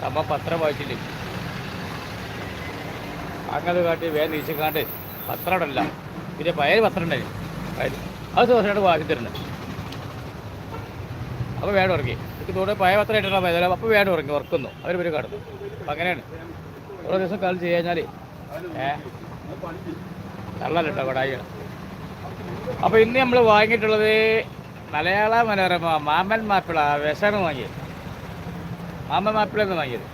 സംഭവം പത്രം വായിച്ചില്ലേ? അങ്ങനെ കാട്ടി വേഗം നീച്ചിക്കാണ്ട് പത്രം ഇടല്ല പിന്നെ പയർ പത്രം ഉണ്ടായി അത് ദിവസമായിട്ട് വാങ്ങി തരുന്നത് അപ്പോൾ വേണം ഉറങ്ങി. എനിക്ക് തോന്നുന്നു പയ പത്രം ഇട്ടാൽ മതി അപ്പോൾ വേണം ഉറങ്ങി ഉറക്കുന്നു. അവർ ഒരു കടന്നു. അപ്പം അങ്ങനെയാണ്. ഓരോ ദിവസം കാലം ചെയ്ത് കഴിഞ്ഞാൽ ഏ? കേട്ടോ കൊടായികൾ അപ്പോൾ ഇന്ന് നമ്മൾ വാങ്ങിയിട്ടുള്ളത് മലയാള മനോരമ മാമൻ മാപ്പിള വിഷമാണ് വാങ്ങിയത്. മാമൻ മാപ്പിള വാങ്ങിയത്.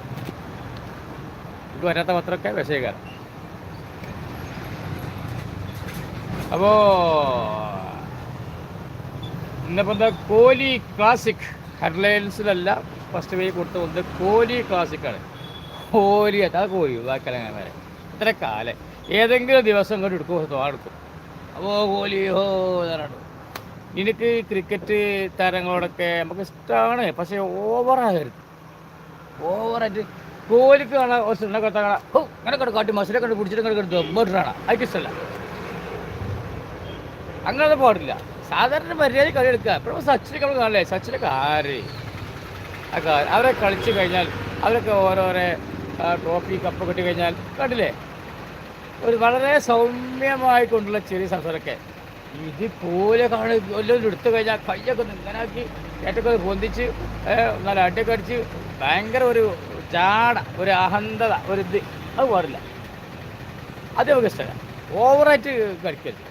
ഇത് വരാത്ത പത്രമൊക്കെ വിഷയക്കാരൻ അപ്പോ ഇന്നിപ്പോ എന്താ കോലി ക്ലാസിക് ഹെഡ്ലൈൻസിലല്ല ഫസ്റ്റ് വേ കൊടുത്ത വന്നത് കോലി ക്ലാസിക് ആണ്. കോഹ്ലി അതാ കോലി വാക്കലങ്ങനെ ഇത്ര കാലം. ഏതെങ്കിലും ദിവസം കൊണ്ട് എടുക്കും തോടെടുക്കും അപ്പോൾ കോലി ഹോ എന്നാണ് എനിക്ക് ക്രിക്കറ്റ് താരങ്ങളോടൊക്കെ നമുക്ക് ഇഷ്ടമാണ് പക്ഷേ ഓവറാകരുത് ഓവറായിട്ട് കോലിക്ക് കാണാൻ ഒരു സിനിമ കൊടുത്താൽ കാണാം. ഓ ഇങ്ങനെ കണ്ട് കാട്ടി മസിലെ കണ്ട് പിടിച്ചിട്ട് കണ്ട് കണ്ട് ദമ്മിട്ടാണ് അതൊക്കെ ഇഷ്ടമല്ല അങ്ങനെ പാടില്ല. സാധാരണ മര്യാദ കളി എടുക്കുക. ഇപ്പോൾ സച്ചിനൊക്കെ നമ്മൾ കാണില്ലേ? സച്ചിനൊക്കെ ആര് അവരെ കളിച്ചു കഴിഞ്ഞാൽ അവരൊക്കെ ഓരോരോ ട്രോഫി കപ്പ് കിട്ടി കഴിഞ്ഞാൽ കണ്ടില്ലേ? ഒരു വളരെ സൗമ്യമായി കൊണ്ടുള്ള ചെറിയ സംസാരമൊക്കെ. ഇത് പോലെ കാണും. വല്ലതും എടുത്തു കഴിഞ്ഞാൽ കയ്യൊക്കെ നിങ്ങനാക്കി ഏറ്റൊക്കെ പൊന്തിച്ച് നല്ല അടിയൊക്കെ അടിച്ച് ഭയങ്കര ഒരു ചാട ഒരു അഹന്തത ഒരു ഇത്. അത് പാടില്ല. അത് നമുക്ക് ഇഷ്ടമല്ല ഓവറായിട്ട് കഴിക്കരുത്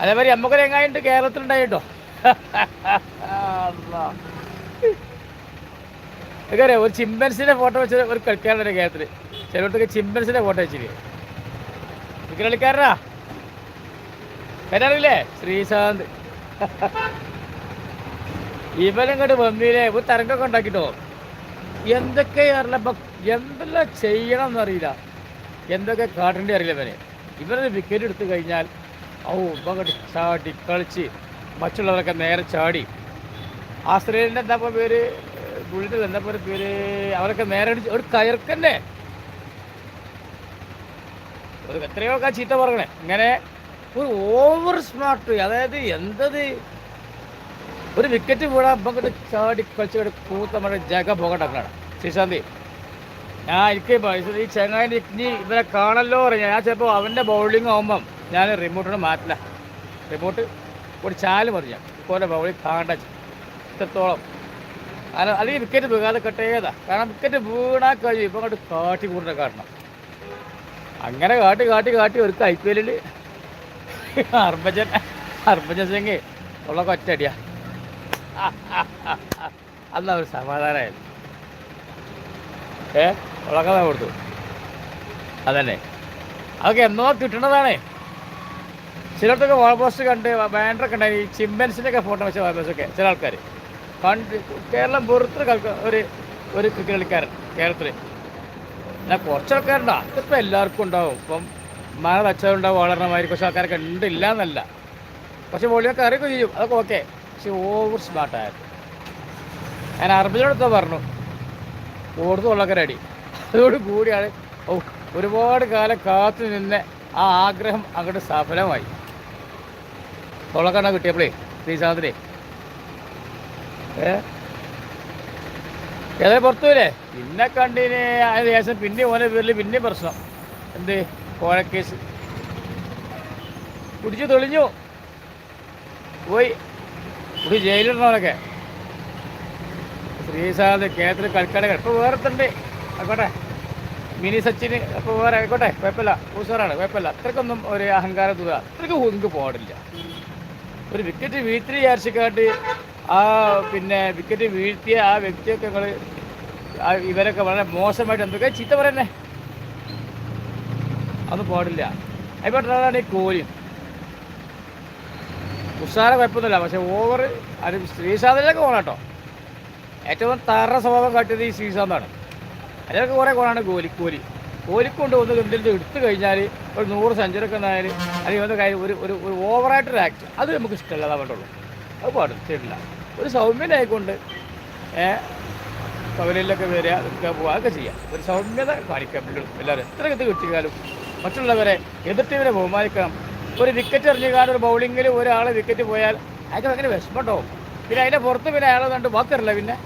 അതേമാതിരി നമുക്കൊരു എങ്ങായിട്ട് കേരളത്തിലുണ്ടായിട്ടോ ഒരു ചിമ്പൻസിന്റെ ഫോട്ടോ വെച്ച് ഒരു കളിക്കാരുടെ കേരളത്തിൽ ചിലയിടത്തൊക്കെ ചിമ്പൻസിന്റെ ഫോട്ടോ വെച്ചിരിക്കും ഇത് കളിക്കാരനാ? പേരറിയില്ലേ ശ്രീശാന്ത്. കണ്ട് വന്നില്ലേ ഒരു തരംഗമൊക്കെ ഉണ്ടാക്കിട്ടോ? എന്തൊക്കെയാറില്ല ഇപ്പം എന്തെല്ലാം ചെയ്യണം എന്നറിയില്ല എന്തൊക്കെ കാട്ടേണ്ടി അറിയില്ല വരെ ഇവരുടെ വിക്കറ്റ് എടുത്തു കഴിഞ്ഞാൽ ഔ ഇവങ്ങോട്ട് ചാടി കളിച്ച് മറ്റുള്ളവരൊക്കെ നേരെ ചാടി. ആസ്ട്രേലിയന്റെ എന്താ ഇപ്പൊ പേര്? പുള്ളിന്റെ എന്താ പേര്? അവരൊക്കെ നേരെ അടിച്ച് ഒരു കയർക്കന്നെ ഒരു എത്രയോ ഒക്കെ ചീത്ത പറയണേ ഇങ്ങനെ ഒരു ഓവർ സ്മാർട്ട് അതായത് എന്തത്? ഒരു വിക്കറ്റ് വീടാ ഇപ്പം ചാടി കളിച്ച് കൂത്ത മഴ ജഗ പോകണ്ടാണ് ശ്രീശാന്തി ഞാൻ എനിക്ക് ഈ ചെങ്ങായി ഇനി ഇവരെ കാണല്ലോ പറഞ്ഞാൽ ഞാൻ ചിലപ്പോൾ അവന്റെ ബൗളിംഗ് ആകുമ്പം ഞാൻ റിമോട്ടിന് മാറ്റില്ല. റിമോട്ട് ഒരു ചാൽ മറിഞ്ഞ ഇപ്പോലെ ബൗളിംഗ് കാണണ്ട. ഇത്രത്തോളം. അല്ലെങ്കിൽ വിക്കറ്റ് വീഴാതെ കട്ടേതാ കാരണം വിക്കറ്റ് വീണാൽ കഴിയും. ഇപ്പം അങ്ങോട്ട് കാട്ടി കൂടെ കാട്ടണം അങ്ങനെ കാട്ടി കാട്ടി കാട്ടി ഒരു ഐ പി എല്ലിൽ ഹർഭജൻ ഹർഭജൻ സിംഗ് ഉള്ള കൊറ്റടിയാ അന്ന് ഒരു സമാധാനമായിരുന്നു ഏ? ഉളക്കഥ കൊടുത്തു. അതന്നെ. അതൊക്കെ എന്നോ കിട്ടണതാണേ ചിലർക്കൊക്കെ വാൾപോസ്റ്റ് കണ്ട് ബാനറൊക്കെ ഉണ്ടായി ഈ ചിമ്പൻസിന്റെ ഒക്കെ ഫോട്ടോ വെച്ച വാൾപോസ്റ്റൊക്കെ ചില ആൾക്കാർ കണ്ട് കേരളം വെറുതെ ഒരു ഒരു ക്രിക്കറ്റ് കളിക്കാരൻ കേരളത്തിൽ എന്നാൽ കുറച്ച് ആൾക്കാരുണ്ടോ. അതിപ്പോൾ എല്ലാവർക്കും ഉണ്ടാവും. ഇപ്പം മഴ വെച്ചതുണ്ടാവും വളർന്നമാതിരി കുറച്ച് ആൾക്കാരൊക്കെ ഉണ്ട് ഇല്ല എന്നല്ല പക്ഷെ വോളിയൊക്കെ അറിയുകയും ചെയ്യും. അതൊക്കെ ഓക്കെ പക്ഷെ ഓവർ സ്മാർട്ടായിരുന്നു ഞാൻ അറബിനോടൊക്കെ പറഞ്ഞു കൂടുതൽ ഉള്ളക്കരടി അതോട് കൂടിയാണ് ഓ ഒരുപാട് കാലം കാത്തു നിന്ന് ആ ആഗ്രഹം അങ്ങോട്ട് സഫലമായി. തൊള്ളക്കണ്ണ കിട്ടിയപ്പോഴേ ശ്രീശാന്തിനെ ഏ? ഏതായാലും പുറത്തു വരെ പിന്നെ കണ്ടിന് അതിന് ശേഷം പിന്നെ ഓനെ പേരിൽ പിന്നെ പ്രശ്നം. എന്ത്? കോഴക്കേസ് കുടിച്ചു തെളിഞ്ഞു. പോയി. കുടി ജയിലിടണവനൊക്കെ ശ്രീസാദ് കേരളത്തിൽ കളിക്കാരെ ഇപ്പോൾ വേറെ തന്നെ ആയിക്കോട്ടെ. മിനി സച്ചിന് അപ്പോൾ വേറെ ആയിക്കോട്ടെ. കുഴപ്പമില്ല. ഉഷാറാണ് കുഴപ്പമില്ല. അത്രക്കൊന്നും ഒരു അഹങ്കാരം തുക അത്രയ്ക്ക് ഹുങ്ക് പോടില്ല ഒരു വിക്കറ്റ് വീഴ്ത്തി വിചാരിച്ചിക്കാട്ട് ആ പിന്നെ വിക്കറ്റ് വീഴ്ത്തിയ ആ വ്യക്തിയൊക്കെ ഞങ്ങൾ ഇവരൊക്കെ വളരെ മോശമായിട്ട് എന്തൊക്കെ ചീത്ത പറയുന്നേ? അതൊന്നും പാടില്ല അതിപ്പോട്ടാണ് ഈ കോഹ്ലി ഉഷാര കുഴപ്പമൊന്നുമില്ല. പക്ഷെ ഓവർ അത് ശ്രീശാന്തിലൊക്കെ പോകണം കേട്ടോ ഏറ്റവും തറ സ്വഭാവം കാട്ടിയത് ഈ ശ്രീശാന്താണ്. അതിലൊക്കെ കുറേ ഗുണമാണ് കോലി കോഹ്ലിക്ക് കൊണ്ട് ഒന്ന് എന്തെങ്കിലും എടുത്തു കഴിഞ്ഞാൽ ഒരു നൂറ് സെഞ്ചുറി ഒക്കെ ആയാലും അല്ലെങ്കിൽ വന്ന കാര്യം ഒരു ഒരു ഒരു ഓവറായിട്ടൊരു ആക്ട് അത് നമുക്ക് ഇഷ്ടമല്ല അതാ വേണ്ടുള്ളൂ അത് പാടില്ല. ഒരു സൗമ്യനായിക്കൊണ്ട് കവലയിലൊക്കെ വരിക നിൽക്കുക അതൊക്കെ ചെയ്യാം. ഒരു സൗമ്യത കാണിക്കാം എല്ലാവരും എത്ര ഇത് കിട്ടിയാലും മറ്റുള്ളവരെ എതിർ ടീമിനെ ബഹുമാനിക്കണം. ഒരു വിക്കറ്റ് എറിഞ്ഞുകാണ്ട് ഒരു ബൗളിങ്ങിൽ ഒരാൾ വിക്കറ്റ് പോയാൽ അയാൾക്ക് ഭയങ്കര വിഷമം ഉണ്ടാവും. പിന്നെ അതിന്റെ പുറത്ത് പിന്നെ അയാളെ കണ്ട് ബാക്കറില്ല പിന്നെ.